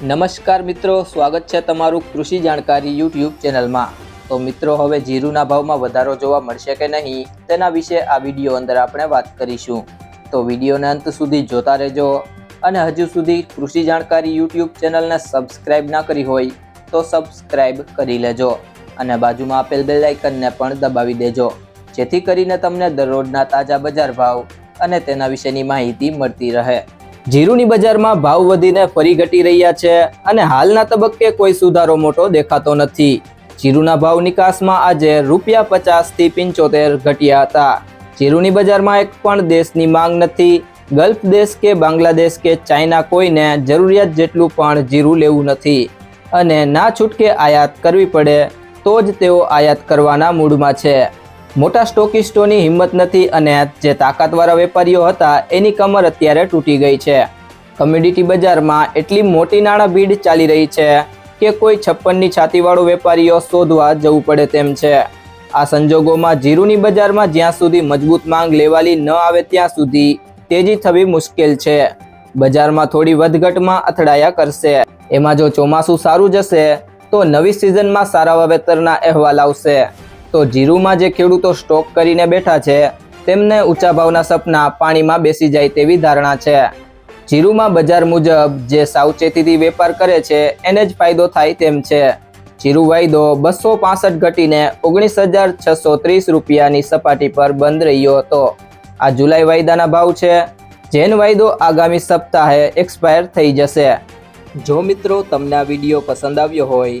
નમસ્કાર મિત્રો, સ્વાગત છે તમારું કૃષિ જાણકારી યુટ્યુબ ચેનલમાં. તો મિત્રો, હવે જીરુના ભાવમાં વધારો જોવા મળશે કે નહીં, તેના વિશે આ વીડિયો અંદર આપણે વાત કરીશું. તો વિડીયોને અંત સુધી જોતા રહેજો અને હજુ સુધી કૃષિ જાણકારી યુટ્યુબ ચેનલને સબસ્ક્રાઇબ ના કરી હોય તો સબસ્ક્રાઇબ કરી લેજો અને બાજુમાં આપેલ બેલ આઇકનને પણ દબાવી દેજો. જેથી કરીને તમને દરરોજના તાજા બજાર ભાવ અને તેના વિશેની માહિતી મળતી રહે. જીરુની બજારમાં ભાવ વધીને ફરી ઘટી રહ્યા છે અને હાલના તબક્કે કોઈ સુધારો મોટો દેખાતો નથી. જીરુના ભાવ નિકાસમાં આજે રૂપિયા પચાસથી પંચોતેર ઘટ્યા હતા. જીરુની બજારમાં એક પણ દેશની માંગ નથી. ગલ્ફ દેશ કે બાંગ્લાદેશ કે ચાઇના કોઈને જરૂરિયાત જેટલું પણ જીરું લેવું નથી. અને ના છૂટકે આયાત કરવી પડે, તો જ તેઓ આયાત કરવાના મૂડમાં છે. મોટા સ્ટોકિસ્ટોની હિંમત નથી અને જે તાકાતવાળા વેપારીઓ હતા, એની કમર અત્યારે તૂટી ગઈ છે. કમ્યુડિટી બજારમાં એટલી મોટી નાણાં ભીડ ચાલી રહી છે કે કોઈ છપ્પનની છાતીવાળો વેપારીઓ શોધવા જવું પડે તેમ છે. આ સંજોગોમાં જીરુની બજારમાં જ્યાં સુધી મજબૂત માંગ લેવાલી ન આવે ત્યાં સુધી તેજી થવી મુશ્કેલ છે. બજારમાં થોડી વધઘટમાં અથડાયા કરશે. એમાં જો ચોમાસું સારું જશે, તો નવી સિઝનમાં સારા વાવેતરના અહેવાલ આવશે. તો જીરુમાં જે ખેડૂતો સ્ટોક કરીને બેઠા છે, તેમને ઊંચા ભાવના સપના પાણીમાં બેસી જાય તેવી ધારણા છે. જીરુમાં બજાર મુજબ જે સાવચેતીથી વેપાર કરે છે, એને જ ફાયદો થાય તેમ છે. જીરુ વાયદો બસો પાસઠ ઘટીને ઓગણીસ હજાર છસો ત્રીસ રૂપિયાની સપાટી પર બંધ રહ્યો હતો. આ જુલાઈ વાયદાના ભાવ છે. જેન વાયદો આગામી સપ્તાહે એક્સપાયર થઈ જશે. જો મિત્રો તમને આ વીડિયો પસંદ આવ્યો હોય